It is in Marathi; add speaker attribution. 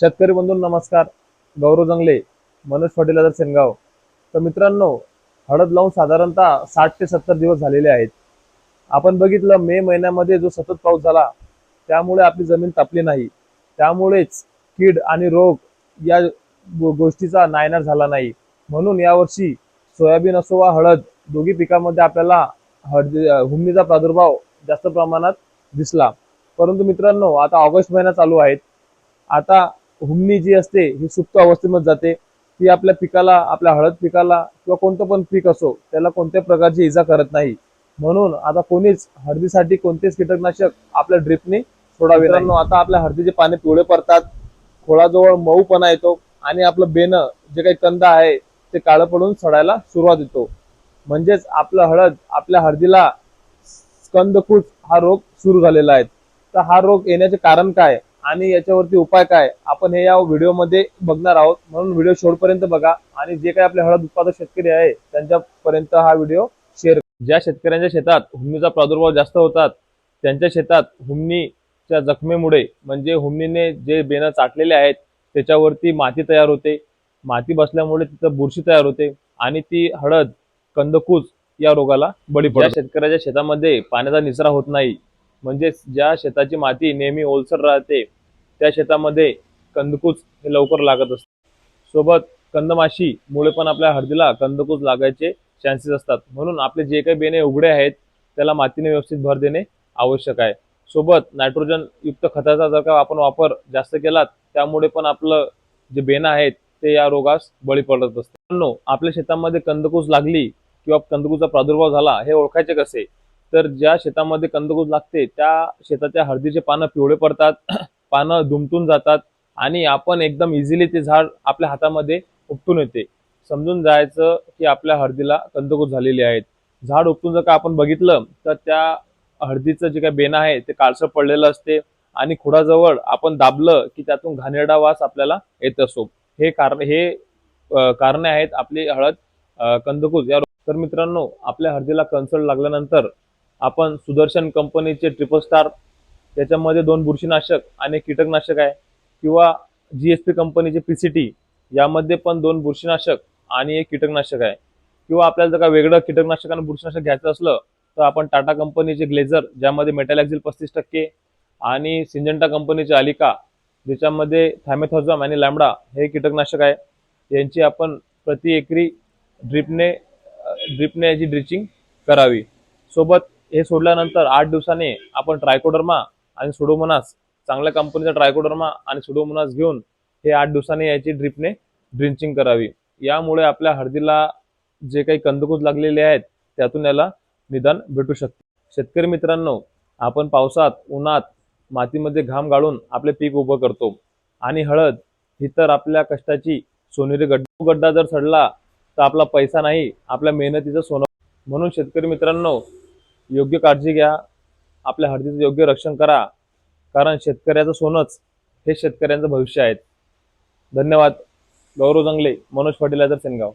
Speaker 1: शेतकरी बंधू नमस्कार. गौरव जंगले मनोज फर्टिलायझर सेनगाव. तर मित्रांनो हळद लावून साधारणतः साठ ते सत्तर दिवस झालेले आहेत. आपण बघितलं मे महिन्यामध्ये जो सतत पाऊस झाला त्यामुळे आपली जमीन तापली नाही. त्यामुळेच कीड आणि रोग या गो- गोष्टीचा नायनाट झाला नाही. म्हणून यावर्षी सोयाबीन असो वा हळद दोघी पिकामध्ये आपल्याला हळदी हुमणीचा प्रादुर्भाव जास्त प्रमाणात दिसला. परंतु मित्रांनो आता ऑगस्ट महिना चालू आहे आता हुमणी जी असते ही सुप्त अवस्थेमध्ये जाते. ती आपल्या पिकाला आपल्या हळद पिकाला किंवा कोणतं पण पीक असो त्याला कोणत्या प्रकारची इजा करत नाही. म्हणून आता कोणीच हळदीसाठी कोणतेच कीटकनाशक आपल्या ड्रिपने सोडावे मित्रांनो आता आपल्या हळदीचे पाने पिवळे पडतात खोळाजवळ मऊपणा येतो आणि आपलं बेनं जे काही कंद आहे ते काळं पडून सडायला सुरुवात येतो म्हणजेच आपलं हळद आपल्या हळदीला स्कंदकूच हा रोग सुरू झालेला आहे. तर हा रोग येण्याचे कारण काय? आणि याच्यावरती उपाय काय? आपण हे या व्हिडिओमध्ये बघणार आहोत. म्हणून व्हिडिओ शेवटपर्यंत बघा आणि जे काही आपले हळद उत्पादक शेतकरी आहे त्यांच्यापर्यंत हा व्हिडिओ शेअर ज्या शेतकऱ्यांच्या शेतात हुमणीचा प्रादुर्भाव जास्त होतात त्यांच्या शेतात हुमणीच्या जखमेमुळे म्हणजे हुमणीने जे बेनं चाटलेले आहेत त्याच्यावरती माती तयार होते. माती बसल्यामुळे तिथं बुरशी तयार होते आणि ती हळद कंदकूज या रोगाला बळी पडते शेतकऱ्याच्या शेतामध्ये पाण्याचा निचरा होत नाही म्हणजे ज्या शेताची माती नेहमी ओलसर राहते त्या शेतामध्ये कंदकूच हे लवकर लागत असते. सोबत कंदमाशी मुळे पण आपल्या हळदीला कंदकूच लागायचे चान्सेस असतात. म्हणून आपले जे काही बेणे उघडे आहेत त्याला मातीने व्यवस्थित भर देणे आवश्यक आहे. सोबत नायट्रोजन युक्त खताचा जर का आपण वापर जास्त केला त्यामुळे पण आपलं जे बेणं आहेत ते या रोगास बळी पडत असतात मित्रांनो, आपल्या शेतामध्ये कंदकूस लागली किंवा कंदकूचा प्रादुर्भाव झाला हे ओळखायचे कसे? तर ज्या शेतामध्ये कंदकूस लागते त्या शेताच्या हळदीचे पानं पिवळे पडतात. पानं दुमटून जातात आणि आपण एकदम इझिली ते झाड आपल्या हातामध्ये उपटून येते. समजून जायचं की आपल्या हळदीला कंदकूज झालेली आहेत. झाड उपटून जर का आपण बघितलं तर त्या हळदीचं जे काही बेणं आहे ते काळसर पडलेलं असते आणि खुडाजवळ आपण दाबलं की त्यातून घाणेरडा वास आपल्याला येत असतो. हे कारण हे कारणे आहेत आपली हळद अं, कंदकूज या तर मित्रांनो आपल्या हळदीला कन्सल्ट लागल्यानंतर आपण सुदर्शन कंपनीचे ट्रिपल स्टार त्याच्यामध्ये दोन बुरशीनाशक आणि कीटकनाशक आहे. किंवा जी एस पी कंपनीचे पी सी टी यामध्ये पण दोन बुरशीनाशक आणि एक कीटकनाशक आहे. किंवा आपल्याला जर का वेगळं कीटकनाशक आणि बुरशीनाशक घ्यायचं असलं तर आपण टाटा कंपनीचे ग्लेझर ज्यामध्ये मेटॅलॅक्झिल पस्तीस टक्के आणि सिंजंटा कंपनीचे अलिका ज्याच्यामध्ये थॅमेथॉझम आणि लॅमडा हे कीटकनाशक आहे. यांची आपण प्रति एकरी ड्रिपने ड्रिपने याची ड्रिचिंग करावी. सोबत हे सोडल्यानंतर आठ दिवसाने आपण ट्रायकोडर्मा आणि सुडोमोनास चांगल्या कंपनीचा ट्रायकोडर्मा आणि सुडोमोनास घेऊन हे आठ दिवसांनी याची ड्रिपने ड्रिंचिंग करावी. यामुळे आपल्या हळदीला जे काही कंदकूज लागलेले आहेत त्यातून याला निदान भेटू शकते. शेतकरी मित्रांनो आपण पावसात उन्हात मातीमध्ये घाम गाळून आपले पीक उभं करतो. आणि हळद ही तर आपल्या कष्टाची सोनेरी गड्डा. गड्डा जर सडला तर आपला पैसा नाही आपल्या मेहनतीचं सोनं. म्हणून शेतकरी मित्रांनो योग्य काळजी घ्या. आपल्या हळदीचं योग्य रक्षण करा. कारण शेतकऱ्याचं सोनंच हे शेतकऱ्यांचं भविष्य आहे. धन्यवाद. गौरव जंगले मनोज फर्टिलायझर सेनगाव.